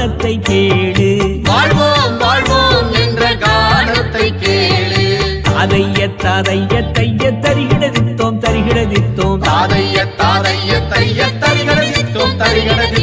கானத்தை கேடு வாழ்வோம் வாழ்வோம் என்ற கானத்தை கேளு. அதைய ததைய தைய தருகிடதித்தோம் தருகிடதித்தோம் தாதைய தாதைய தைய தரிகடதித்தோம் தரிகடதித்தோம்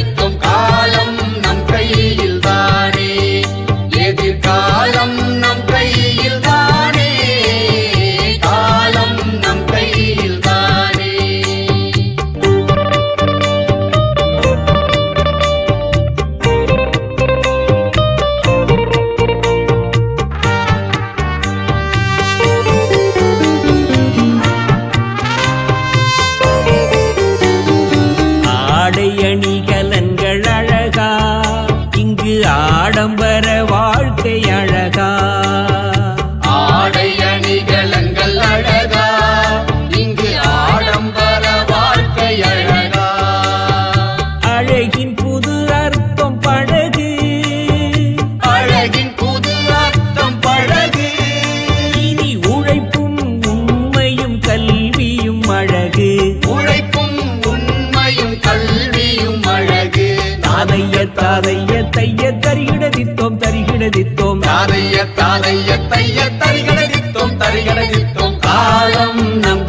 தாதைய தைய தரிகிடதித்தோம். தரிகிடதித்தோம் தாதைய தாதைய தைய தரிகிடதித்தோம் தரிகிடதித்தோம். காலம் நம்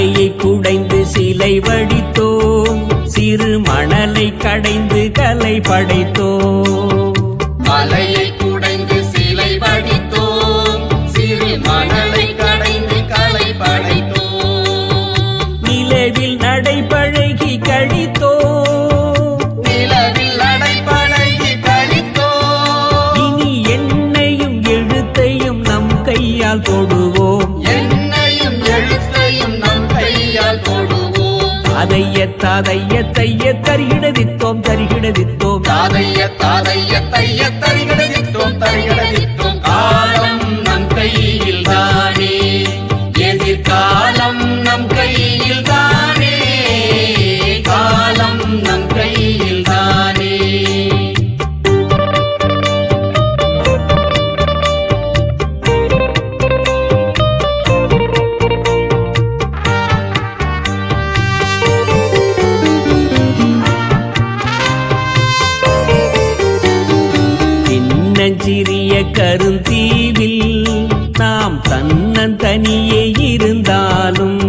மலையை குடைந்து சிலை வடித்தோம். சிறு மணலை கடைந்து கலை படைத்தோம். மலையை குடைந்து சிலை வடித்தோம். சிறு மணலை கடைந்து கலை படைத்தோம். நிலவில் நடைபழகி தாதைய தைய தருகிடதித்தோம் தருகிடதித்தோம் தாதைய தாதைய தைய தரிகடதித்தோம் தன்னந்தனியே இருந்தாலும்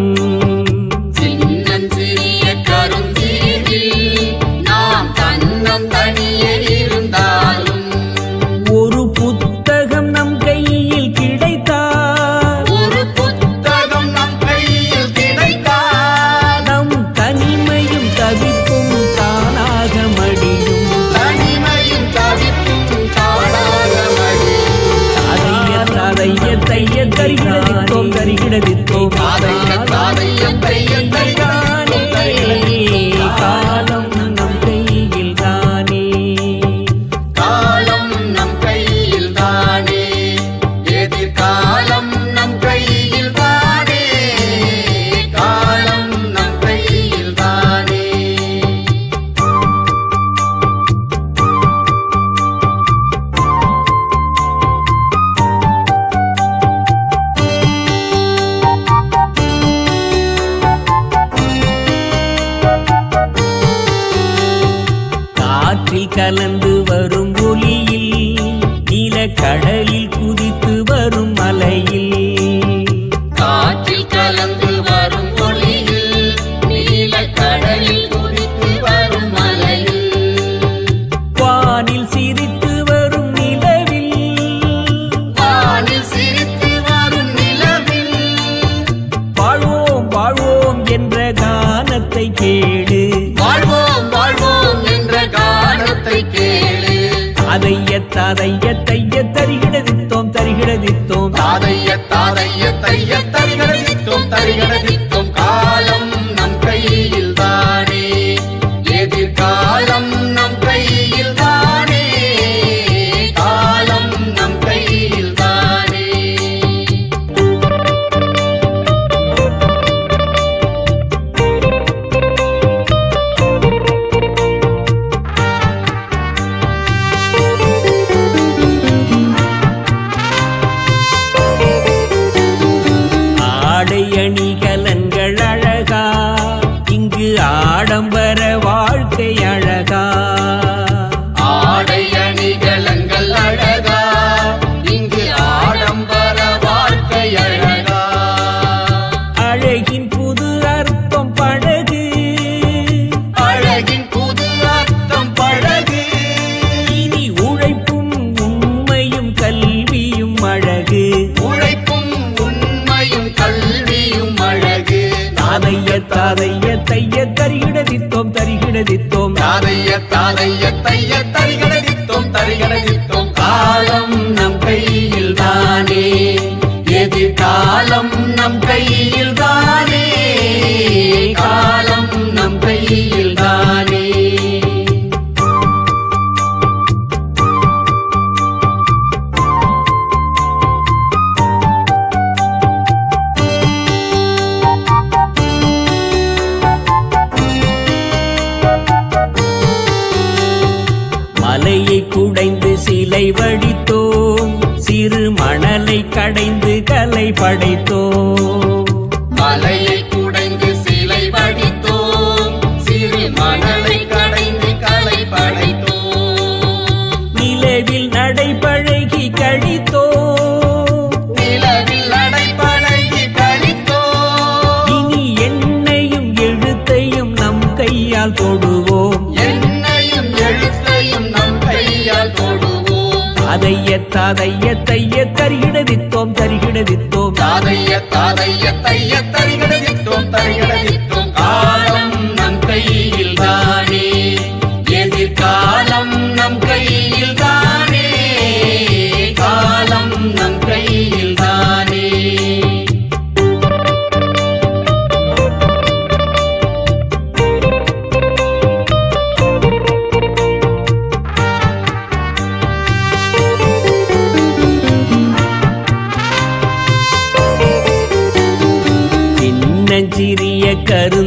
மழையில் குதித்து வரும் மலையில். காற்றில் கலந்து வரும் நீல கடலில் குதித்து வரும் மலையில். வானில் சிரித்து வரும் நிலவில். வானில் சிரித்து வரும் நிலவில். வாழ்வோம் வாழ்வோம் என்ற கானத்தை கேடு வாழ்வோம் வாழ்வோம் என்ற கானத்தை கேடு அதை எத்த அதை எத்த தரிகிடதித்தோம் தாதைய தாதைய தைய தரிகடதித்தோம் தரிகடதித்தோம் தாதைய தரிகடதித்தோம் தரிகடதித்தோம் காலம் நம் கையில் தானே எதிர்காலம் நம் கையில் சிலை வடித்தோம் சிறு மணலை கடைந்து கலை படைத்தோம். மலையை தாதைய தைய தரிகிடதித்தோம் தரிகிடதித்தோம் தாதைய தாதைய தைய தரிகடதித்தோம்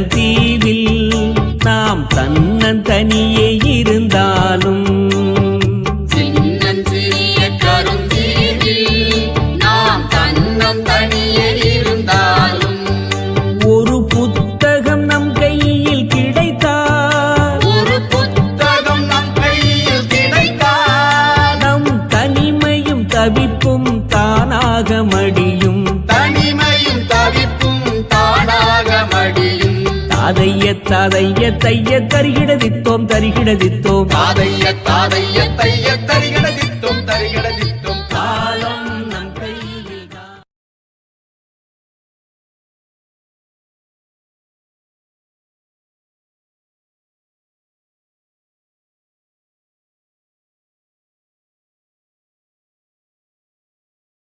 கருந்தீவில் நாம் தன்னந்தனியே இருந்தாலும் ஒரு புத்தகம் நம் கையில் கிடைத்தால் ஒரு புத்தகம் நம் கையில் கிடைத்தால் நம் தனிமையும் தவிப்பும் தானாக மடியும் தாதைய தாதைய தைய தருகிடதித்தோம் தருகிடதித்தோம் தாதைய தாதைய தைய